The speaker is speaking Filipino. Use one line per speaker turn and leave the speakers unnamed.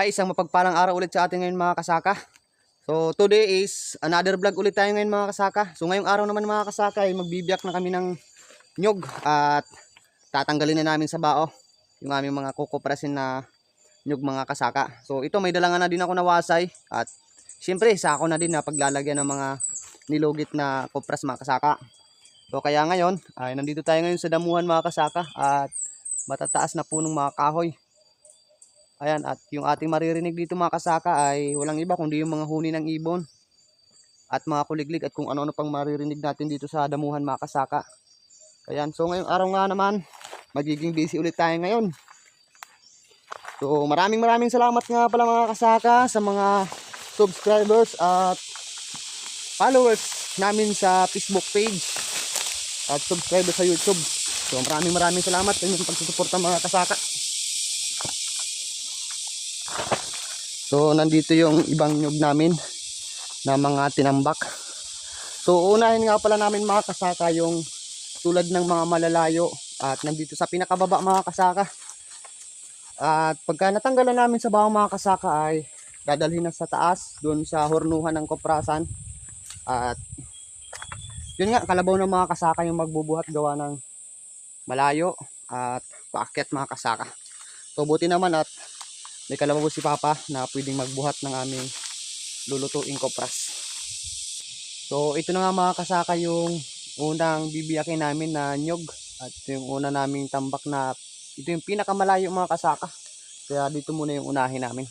Hi, isang mapagpalang araw ulit sa atin ngayon mga kasaka. So today is another vlog ulit tayo ngayon mga kasaka. So ngayong araw naman mga kasaka ay magbibiyak na kami ng nyog at tatanggalin na namin sa bao yung aming mga kukuprasin na nyog mga kasaka. So ito may dalangan na din ako na wasay at siyempre sako na din na paglalagyan ng mga nilugit na kupras mga kasaka. So kaya ngayon ay nandito tayo ngayon sa damuhan mga kasaka at matataas na punong mga kahoy. Ayan, at yung ating maririnig dito mga kasaka ay walang iba kundi yung mga huni ng ibon at mga kuliglig at kung ano-ano pang maririnig natin dito sa damuhan mga kasaka. Ayan, so ngayong araw nga naman, magiging busy ulit tayo ngayon. So maraming maraming salamat nga pala mga kasaka sa mga subscribers at followers namin sa Facebook page at subscribers sa YouTube. So maraming maraming salamat sa inyong pagsusuporta mga kasaka. So nandito yung ibang nyug namin na mga tinambak. So unahin nga pala namin mga kasaka yung tulad ng mga malalayo at nandito sa pinakababa mga kasaka. At pagka natanggalan namin sa bawang mga kasaka ay dadalhin na sa taas doon sa hornuhan ng koprasan. At yun nga kalabaw ng mga kasaka yung magbubuhat gawa ng malayo at paakyat mga kasaka. So buti naman at may kalabaw si Papa na pwedeng magbuhat ng aming lulutuing kopras. So ito na nga mga kasaka yung unang bibiyakin namin na nyog at yung una naming tambak na ito yung pinakamalayo mga kasaka. Kaya dito muna yung unahin namin.